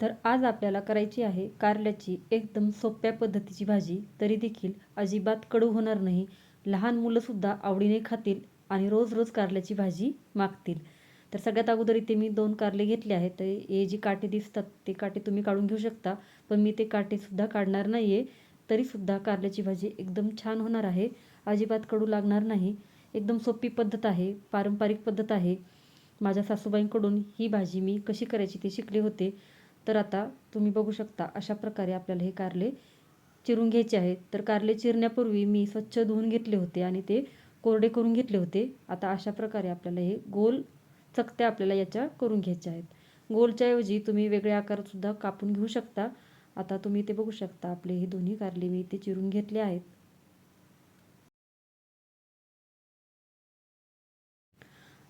तर आज आपल्याला करायची आहे कारल्याची एकदम सोप्या पद्धतीची भाजी. तरी देखील अजिबात कडू होणार नाही. लहान मुलंसुद्धा आवडीने खातील आणि रोज रोज कारल्याची भाजी मागतील. तर सगळ्यात अगोदर इथे मी दोन कारले घेतले आहेत. तर हे जी काटे दिसतात ते काटे तुम्ही काढून घेऊ शकता. पण मी ते काटेसुद्धा काढणार नाही आहे तरीसुद्धा कारल्याची भाजी एकदम छान होणार आहे. अजिबात कडू लागणार नाही. एकदम सोपी पद्धत आहे पारंपरिक पद्धत आहे. माझ्या सासूबाईंकडून ही भाजी मी कशी करायची ते शिकले होते. तर आता तुम्ही बघू शकता अशा प्रकारे आपल्याला हे कारले चिरून घ्यायचे आहेत. तर कारले चिरण्यापूर्वी मी स्वच्छ धुवून घेतले होते आणि ते कोरडे करून घेतले होते. आता अशा प्रकारे आपल्याला हे गोल चकत्या आपल्याला याच्या करून घ्यायच्या आहेत. गोलच्याऐवजी तुम्ही वेगळ्या आकारातसुद्धा कापून घेऊ शकता. आता तुम्ही ते बघू शकता. आपले हे दोन्ही कारले मी इथे चिरून घेतले आहेत.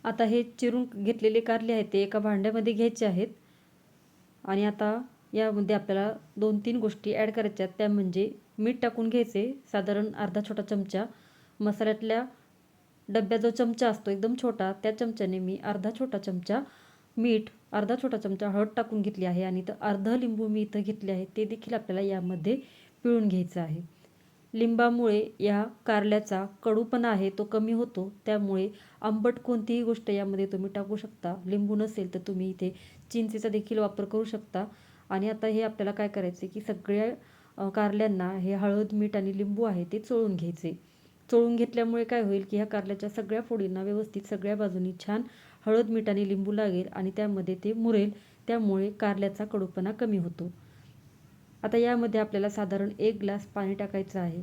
आता हे चिरून घेतलेले कारले आहेत ते एका भांड्यामध्ये घ्यायचे आहेत. आणि आता यामध्ये आपल्याला दोन तीन गोष्टी ॲड करायच्या आहेत. त्या म्हणजे मीठ टाकून घ्यायचे. साधारण अर्धा छोटा चमचा. मसाल्यातल्या डब्यात जो चमचा असतो एकदम छोटा त्या चमच्याने मी अर्धा छोटा चमचा मीठ अर्धा छोटा चमचा हळद टाकून घेतली आहे. आणि तर अर्ध लिंबू मी इथं घेतले आहे. ते देखील आपल्याला यामध्ये पिळून घ्यायचं आहे. लिंबामुळे या कारल्याचा कडूपणा आहे तो कमी होतो. त्यामुळे आंबट कोणतीही गोष्ट यामध्ये तुम्ही टाकू शकता. लिंबू नसेल तर तुम्ही इथे चिंचेचा देखील वापर करू शकता. आणि आता हे आपल्याला काय करायचे की सगळ्या कारल्यांना हे हळद मीठ आणि लिंबू आहे ते चोळून घ्यायचे चोळून घेतल्यामुळे काय होईल की ह्या कारल्याच्या सगळ्या फोडींना व्यवस्थित सगळ्या बाजूनी छान हळद मीठ आणि लिंबू लागेल आणि त्यामध्ये ते मुरेल. त्यामुळे कारल्याचा कडूपणा कमी होतो. आता यामध्ये आपल्याला साधारण एक ग्लास पाणी टाकायचं आहे.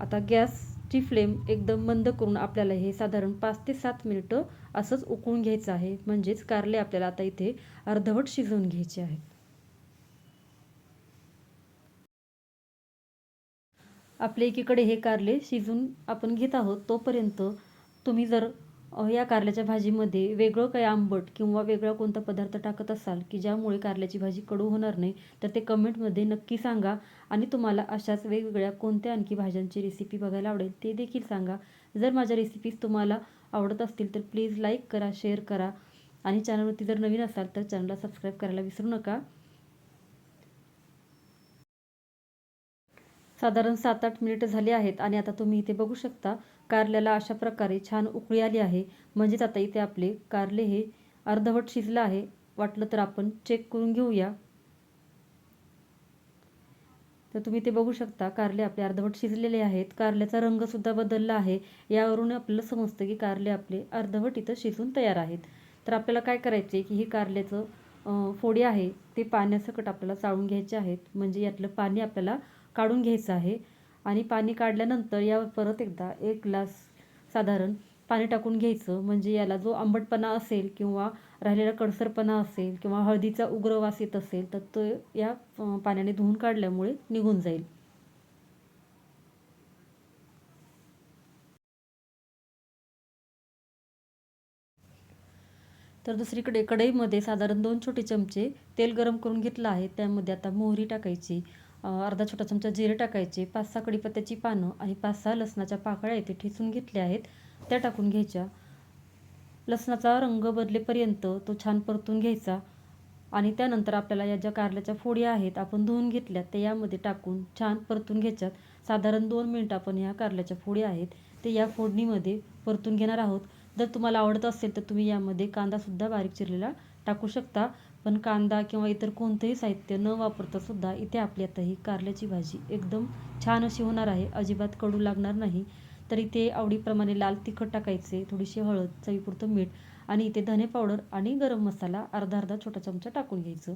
आता गॅसची फ्लेम एकदम मंद करून आपल्याला हे साधारण पाच ते सात मिनिटं असंच उकळून घ्यायचं आहे. म्हणजेच कारले आपल्याला आता इथे अर्धवट शिजवून घ्यायचे आहेत. आपल्या एकीकडे हे कारले शिजून आपण घेत आहोत. तोपर्यंत तुम्ही जर या कारल्याच्या भाजीमध्ये वेगळं काही आंबट किंवा वेगळा कोणता पदार्थ टाकत असाल की ज्यामुळे कारल्याची भाजी कडू होणार नाही तर ते कमेंटमध्ये नक्की सांगा. आणि तुम्हाला अशाच वेगवेगळ्या कोणत्या आणखी भाज्यांची रेसिपी बघायला आवडेल ते देखील सांगा. जर माझ्या रेसिपीज तुम्हाला आवडत असतील तर प्लीज लाईक करा शेअर करा. आणि चॅनलवरती जर नवीन असाल तर चॅनलला सबस्क्राईब करायला विसरू नका. साधारण सात आठ मिनिटं झाली आहेत आणि आता तुम्ही इथे बघू शकता कारल्याला अशा प्रकारे छान उकळी आली आहे. म्हणजेच आता इथे आपले कारले हे अर्धवट शिजलं आहे. वाटलं तर आपण चेक करून घेऊया. तर तुम्ही ते बघू शकता कारले आपले अर्धवट शिजलेले आहेत. कारल्याचा रंगसुद्धा बदलला आहे. यावरून आपल्याला समजतं की कारले आपले अर्धवट इथं शिजून तयार आहेत. तर आपल्याला काय करायचे की हे कारल्याचं फोडी आहे ते पाण्यासकट आपल्याला चाळून घ्यायचे आहेत. म्हणजे यातलं पाणी आपल्याला काढून घ्यायचं आहे. आणि पाणी काढल्यानंतर यावर परत एकदा एक ग्लास साधारण पाणी टाकून घ्यायचं. म्हणजे याला जो आंबटपणा असेल किंवा राहिलेला कडसरपणा असेल किंवा हळदीचा उग्र वास येत असेल तर तो या पाण्याने धुवून काढल्यामुळे निघून जाईल. तर दुसरीकडे कढईमध्ये साधारण दोन छोटे चमचे तेल गरम करून घेतलं आहे. त्यामध्ये आता मोहरी टाकायची. अर्धा छोटा चमचा जिरे टाकायचे पाच सहा कडीपत्त्याची पानं आणि पाच सहा लसणाच्या पाकळ्या इथे ठेचून घेतल्या आहेत त्या टाकून घ्यायच्या. लसणाचा रंग बदलेपर्यंत तो छान परतून घ्यायचा आणि त्यानंतर आपल्याला या ज्या कारल्याच्या फोडी आहेत आपण धुवून घेतल्या त्या यामध्ये टाकून छान परतून घ्यायच्यात. साधारण दोन मिनटं आपण ह्या कारल्याच्या फोडी आहेत ते या फोडणीमध्ये परतून घेणार आहोत. जर तुम्हाला आवडत असेल तर तुम्ही यामध्ये कांदासुद्धा बारीक चिरलेला टाकू शकता. पण कांदा किंवा इतर कोणतंही साहित्य न वापरता सुद्धा इथे आपली आता ही कारल्याची भाजी एकदम छान अशी होणार आहे. अजिबात कडू लागणार नाही. तर इथे आवडीप्रमाणे लाल तिखट टाकायचे थोडीशी हळद चवीपुरतं मीठ आणि इथे धने पावडर आणि गरम मसाला अर्धा अर्धा छोटा चमचा टाकून घ्यायचं.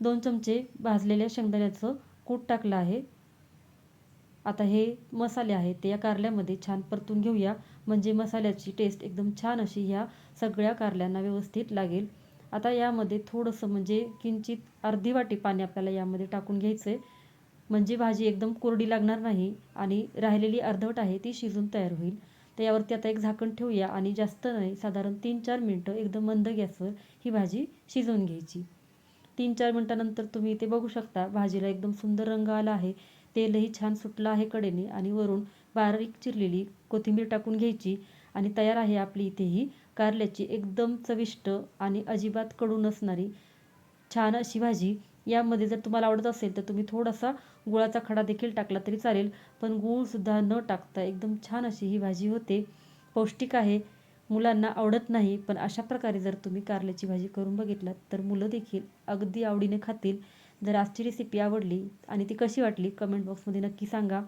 दोन चमचे भाजलेल्या शेंगदाण्याचं कूट टाकलं आहे. आता हे मसाले आहेत ते या कारल्यामध्ये छान परतून घेऊया. म्हणजे मसाल्याची टेस्ट एकदम छान अशी ह्या सगळ्या कारल्यांना व्यवस्थित लागेल. आता यामध्ये थोडंसं म्हणजे किंचित अर्धी वाटी पाणी आपल्याला यामध्ये टाकून घ्यायचं आहे म्हणजे भाजी एकदम कोरडी लागणार नाही आणि राहिलेली अर्धवट आहे ती शिजून तयार होईल. तर यावरती आता एक झाकण ठेवूया आणि जास्त नाही साधारण तीन चार मिनटं एकदम मंद गॅसवर ही भाजी शिजवून घ्यायची. तीन चार मिनटानंतर तुम्ही इथे बघू शकता भाजीला एकदम सुंदर रंग आला आहे. तेलही छान सुटलं आहे कडेने आणि वरून बारीक चिरलेली कोथिंबीर टाकून घ्यायची आणि तयार आहे आपली इथे ही कारल्याची एकदम चविष्ट आणि अजिबात कडू नसणारी छान अशी भाजी. यामध्ये जर तुम्हाला आवडत असेल तर तुम्ही थोडासा गुळाचा खडा देखील टाकला तरी चालेल पण गूळसुद्धा न टाकता एकदम छान अशी ही भाजी होते. पौष्टिक आहे मुलांना आवडत नाही पण अशा प्रकारे जर तुम्ही कारल्याची भाजी करून बघितलात तर मुलं देखील अगदी आवडीने खातील. जर आजची रेसिपी आवडली आणि ती कशी वाटली कमेंट बॉक्समध्ये नक्की सांगा.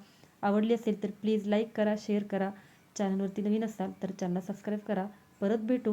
आवडली असेल तर प्लीज लाईक करा शेअर करा. चॅनलवरती नवीन असाल तर चॅनलला सबस्क्राईब करा. परत भेटू.